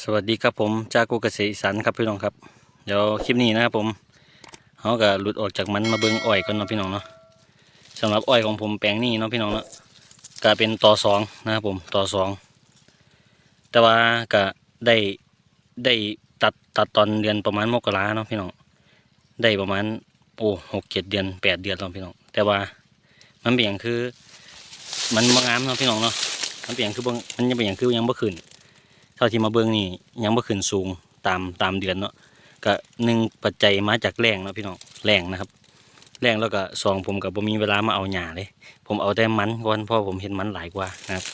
สวัสดีครับผมจากกุเกษตรอีสานครับพี่น้องครับเดี๋ยวคลิปนี้นะครับผมเขาก็หลุดออกจากมันมาเบิ้งอ้อยกันเนาะพี่น้องเนาะสำหรับอ้อยของผมแปลงนี้เนาะพี่น้องเนาะก็เป็นต่อสองนะครับผมต่อสองแต่ว่าก็ได้ได้ตัดตัดตอนเดือนประมาณมกราเนาะพี่น้องได้ประมาณโอ้หกเจ็ดเดือนแปดเดือนแล้วพี่น้องแต่ว่ามันเปลี่ยนคือ มันบางงามเนาะพี่น้องเนาะมันเปลี่ยนคือบ่มันยังเปลี่ยนคือยังบ่ขึ้น เท่าที่มาเบิ่งนี่ยังบ่ขึ้นสูงตามตามเดือนเนาะก็หนึ่งปัจจัยมาจากแรงเนาะพี่น้องแรงนะครับ แรงแล้วก็สองผมกับบ่มีเวลามาเอาหญ้าเลย ผมเอาแต่มันก่อนเพราะผมเห็นมันหลายกว่านะครับ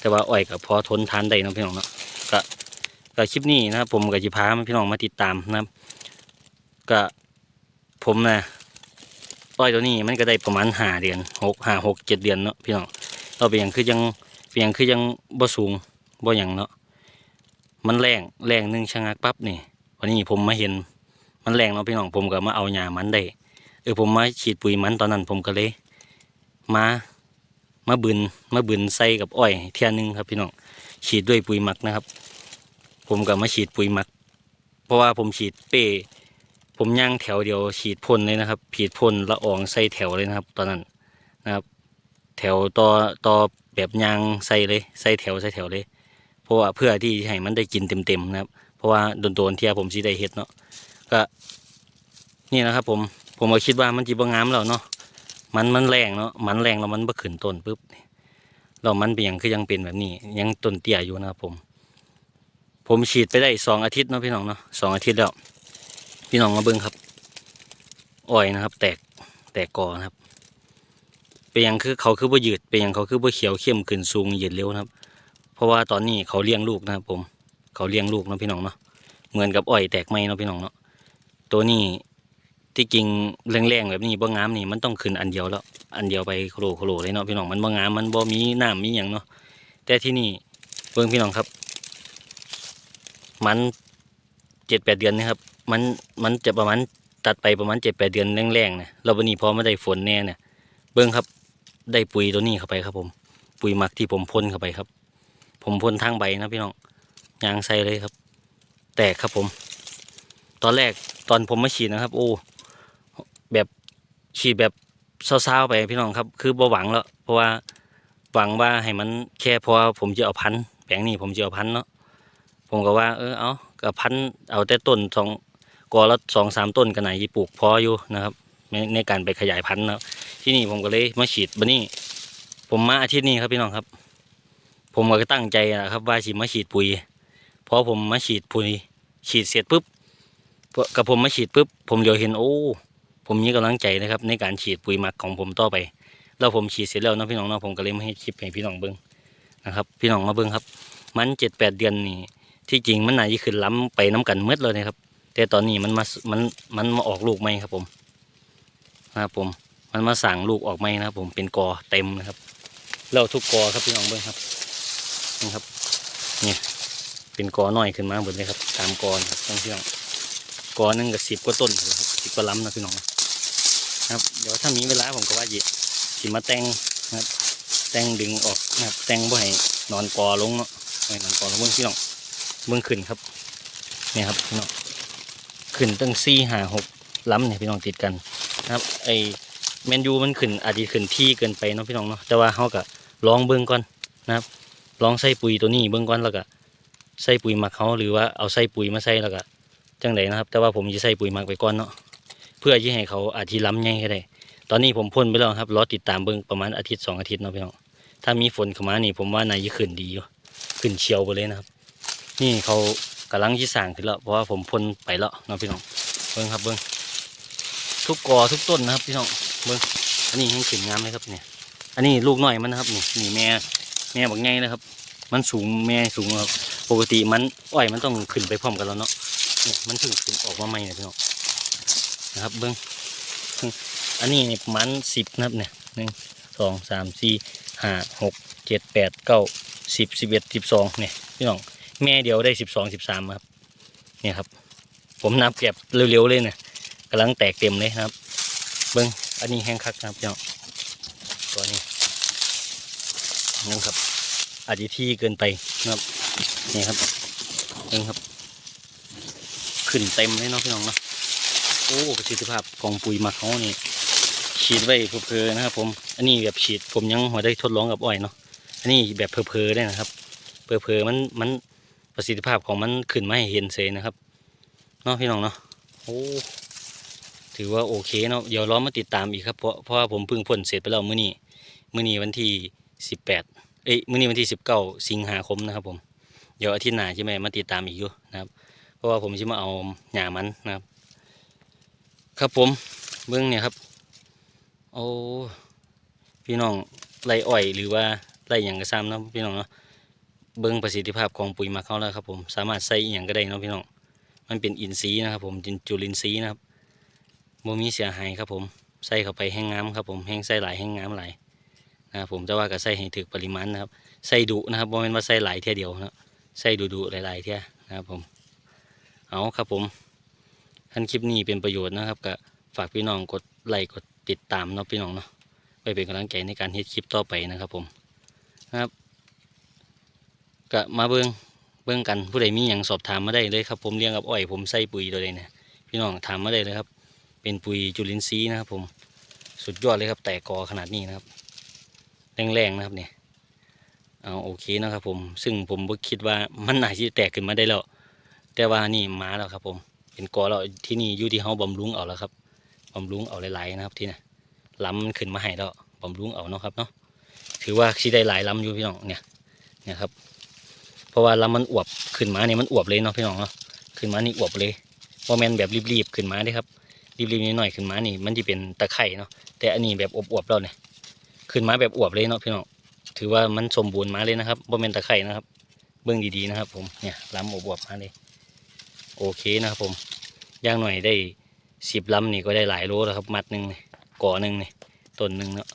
แต่ว่าอ้อยก็พอทนทานได้เนาะพี่น้องเนาะก็ก็คลิปนี้นะครับผมกับจิพาพี่น้องมาติดตามนะครับ ก็ผมนะอ้อยตัวนี้มันก็ได้ประมาณห้าเดือนหกห้าหกเจ็ดเดือนเนาะพี่น้องเราเปลี่ยนคือยังเปลี่ยนคือยังบ่สูงบ่หยังเนาะ มันแรงแรงหนึ่งชะงักปั๊บนี่วันนี้ผมมาเห็นมันแรงเนาะพี่น้องผมก็มาเอาหญ้ามันได้เออผมมาฉีดปุ๋ยมันตอนนั้นผมก็เลย มามาบืนมาบืนใส่กับอ้อยเทียหนึงครับพี่น้องฉีดด้วยปุ๋ยหมักนะครับ ผมก็มาฉีดปุ๋ยหมัก เพราะว่าผมฉีดเป้ผมย่างแถวเดียวฉีดพ่นเลยนะครับฉีดพ่นละอองใส่แถวเลยนะครับ ตอนนั้นนะครับ แถวต่อต่อแบบยางใส่เลยใส่แถวใส่แถวเลย ราะว่าเพื่อที่ให้มันได้กินเต็มๆนะครับ เพราะว่าโดนๆเที่ยผมสิได้เฮ็ดเนาะก็นี่นะครับ ผมผมก็คิดว่ามันจีบงามแล้วเนาะมันมันแรงเนาะมันแรงแล้วมันบ่ขึ้นต้นปุ๊บเรามันเป็นอย่างคือยังเป็นแบบนี้ ยังต้นเตี้ยอยู่นะครับผม ผมฉีดไปได้สองอาทิตย์เนาะพี่น้องเนาะสองอาทิตย์แล้วพี่น้องมาเบิ่งครับอ้อยนะครับ แตกแตกกอนะครับเป็นอย่างคือเขาคือบ่ยืดเป็นอย่างเขาคือบ่เขียวเข้มขึ้นสูงยืดเร็วนะครับ ราะว่าตอนนี้เขาเลี้ยงลูกนะครับผม เขาเลี้ยงลูกเนาะพี่น้องเนาะ เหมือนกับอ้อยแตกไม้เนาะพี่น้องเนาะ ตัวนี้ที่จริงแรงๆแบบนี้บ่งามนี่มันต้องขึ้นอันเดียวแล้ว อันเดียวไปโคโลโคลเลยเนาะพี่น้องมันบ่งามมันบ่มีน้ำมีหยังเนาะ แต่ที่นี่เบิ่งพี่น้องครับ มันเจ็ดแปดเดือนนะครับ มันมันจะประมาณตัดไปประมาณเจ็ดแปดเดือนแรงๆนะเราวันนี้พอไมาได้ฝนแน่เนี่ยเบิ่งครับ ได้ปุ๋ยตัวนี้เข้าไปครับผม ปุ๋ยหมักที่ผมพ่นเข้าไปครับ ผมพ่นทางใบนะพี่น้องยางใส่เลยครับ แตกครับผม ตอนแรกตอนผมมาฉีดนะครับ โอ้แบบฉีดแบบเศร้าๆไปพี่น้องครับ คือบ่หวังแล้วเพราะว่าหวังว่าให้มันแค่เพราะว่าผมจะเอาพันแปลงนี้ผมจะเอาพันเนาะผมก็ว่าเออเอากับพันเอาแต่ต้นสองกอละสองสามต้นกันไหนยี่ปลูกพออยู่นะครับ ในในการไปขยายพันธุ์นะที่นี่ผมก็เลยมาฉีดบันนี้ผมมาอาทิตย์นี้ครับพี่น้องครับ ผมก็ตั้งใจนะครับว่าฉีดมาฉีดปุ๋ยพอผมมาฉีดปุ๋ยฉีดเสร็จปุ๊บกับผมมาฉีดปุ๊บผมเดี๋ยวเห็นโอ้ ผมมีกำลังใจนะครับ ในการฉีดปุ๋ยหมักของผมต่อไป แล้วผมฉีดเสร็จแล้วนะพี่น้องเนาะผมก็เลยมาให้คลิปให้พี่น้องเบิ้งนะครับ พี่น้องมาเบิ้งครับ มันเจ็ดแปดเดือนนี่ที่จริงมันน่าจะขึ้นล้ำไปน้กันเมื่อเลยนะครับ แต่ตอนนี้มันมามันมันมาออกลูกไหมครับผมนะครับผมมันมาสั่งลูกออกไหมนะครับผมเป็นกอเต็มนะครับแล้วทุกกอครับพี่น้องเบิ้งครับ นี่ครับนี่เป็นกอหน้อยขึ้นมาหมดเลยครับตามกอนะครับต้องพี่น้องกอนึงกับสิบกว่าต้นเลยครับสิบกว่าล้ำนะพี่น้องนะครับเดี๋ยวถ้ามีเวลาผมก็ว่าจะสิมาแต่งนะครับ แต่งดึงออกนะครับแต่งบ่ให้นอนกอลงเนาะให้นอนกอลงเบิ้งพี่น้องเบิ้งขึ้นครับนี่ครับพี่น้องขึ้นตั้งสี่ห้าหกล้ำเนี่ยพี่น้องติดกันนะครับ ไอแมนยูมันขึ้นอาจจะขึ้นที่เกินไปเนาะพี่น้องเนาะแต่ว่าเขาก็ลองเบิ่งก่อนนะครับ ลองใส่ปุ๋ยตัวนี้เบิ่งก่อนแล้วก็ใส่ปุ๋ยหมักเขาหรือว่าเอาใส่ปุ๋ยมาใส่แล้วก็จังไดนะครับ แต่ว่าผมจะใส่ปุ๋ยหมักไปก่อนเนาะเพื่อที่ให้เขาอาจจะล้ำง่ายก็ได้ ตอนนี้ผมพ่นไปแล้วครับรอติดตามเบิ่งประมาณอาทิตย์สองอาทิตย์เนาะพี่น้องถ้ามีฝนเข้ามานี่ผมว่านายจะขึ้นดีอยู่ขึ้นเชียวไปเลยนะครับ นี่เขากำลังที่สั่งขึ้นแล้วเพราะว่าผมพ่นไปแล้วเนาะพี่น้องเบิ่งครับเบิ่งทุกกอทุกต้นนะครับพี่น้องเบื้องอันนี้ยังขึ้นงามเลยครับเนี่ย อันนี้ลูกหน้อยมันนะครับนี่นี่แม่แม่บักไงนะครับ มันสูงแม่สูงครับปกติมันอ้อยมันต้องขึ้นไปพร้อมกันแล้วเนาะเนี่ยมันถึงขึ้นออกมาใหม่นะพี่น้องนะครับเบิ้งอันนี้นี่ประมาณสิบนะครับเนี่ยหนึ่งสองสามสี่ห้าหกเจ็ดแปดเก้าสิบสิบเอ็ดสิบสองเนี่ยพี่น้องแม่เดียวได้สิบสองสิบสามครับเนี่ยครับ ผมนับเก็บเร็วๆเลยเนี่ยกำลังแตกเต็มเลยครับ เบิ้งอันนี้แห้งคักนะครับเจ้าตัวนี้นี่ครับ อาจจะที่เกินไปนะครับนี่ครับเองครับ ขึ้นเต็มเลยเนาะพี่น้องเนาะโอ้ประสิทธิภาพของปุ๋ยหมักเขานี่ฉีดไว้เพอๆนะครับ ผมอันนี้แบบฉีดผมยังหัวได้ทดลองกับอ้อยเนาะอันนี้แบบเพอๆได้นะครับเพอๆมันมันประสิทธิภาพของมันขึ้นมาให้เห็นเซนะครับเนาะพี่น้องเนาะโอ้ถือว่าโอเคเนาะเดี๋ยวรอมาติดตามอีกครับเพราะเพราะว่าผมเพิ่งพ่นเสร็จไปแล้วมื้อนี้มื้อนี้วันที่สิบแปด เอ้ยมื้อนี้วันที่สิบเก้าสิงหาคมนะครับผมเดี๋ยวอาทิตย์หน้าใช่ไหมมาติดตามอีกอยู่นะครับ เพราะว่าผมจะมาเอาหญ้ามันนะครับ ครับผมเบื้องเนี่ยครับโอ้พี่น้องไรอ้อยหรือว่าไรอย่างกระซ้ำนะพี่น้องเนาะเบื้องประสิทธิภาพของปุ๋ยมักเข้าแล้วครับผมสามารถใส่อหย่างก็ได้เนาะพี่น้องมันเป็นอินทรีย์นะครับผมจุลินทรีย์นะครับโมมีเสียหายครับผมใส่เข้าไปแห้งงามครับผมแห้งใส่หลายแห้งงามหลาย นะครับผมจะว่าก็ใส่ให้ถึกปริมาณนะครับใส่ดุนะครับโมเมนว่าใส่หลายเท่ยเดียวนะใส่ดุดุๆหลายๆเท่ยนะครับผมเอาครับผมท่านคลิปนี้เป็นประโยชน์นะครับก็ฝากพี่น้องกดไลค์กดติดตามเนาะพี่น้องเนาะไปเป็นกำลังใจในการเฮ็ดคลิปต่อไปนะครับผมนะครับก็มาเบิ้งเบิ้งกันผู้ใดมีอย่างสอบถามมาได้เลยครับผมเลี้ยงกับอ้อยผมใส่ปุ๋ยตัวใดเนี่ยพี่น้องถามมาได้เลยครับ เป็นปุ๋ยจุลินทรีย์นะครับผมสุดยอดเลยครับแตกกอขนาดนี้นะครับ แรงๆนะครับเนี่ยเอาโอเคนะครับผม ซึ่งผมก็คิดว่ามันน่าจะแตกขึ้นมาได้แล้วแต่ว่านี่มาแล้วครับผมเป็นกอแล้วที่นี่อยู่ที่เฮาบำรุงเอาแล้วครับบำรุงเอาหลายๆนะครับที่นี่ล้ำมันขึ้นมาให้แล้วบำรุงเอาเนาะครับเนาะถือว่าสิได้หลายล้ำอยู่พี่น้องเนี่ยเนี่ยครับ เพราะว่าล้ำมันอวบขึ้นมาเนี่ยมันอวบเลยเนาะพี่น้องเนาะขึ้นมานี่อวบเลยเพราะแมนแบบรีบๆขึ้นมาเด้ครับรีบๆนิดหน่อยขึ้นมานี่ มันจะเป็นตะไคร่เนาะแต่อันนี้แบบอวบๆแล้วเนี่ย ขึ้นมาแบบอวบเลยเนาะพี่น้องถือว่ามันสมบูรณ์มาเลยนะครับบ่แมนตะไคร่นะครับ เบื้องดีๆนะครับ ผมเนี่ยล้ำอวบๆมาเลย โอเคนะครับ ผมย่างหน่อยได้สิบลำนี่ก็ได้หลายโลแล้วครับ มัดหนึ่งนี่ก่อหนึ่งนี่ต้นหนึ่งเนาะ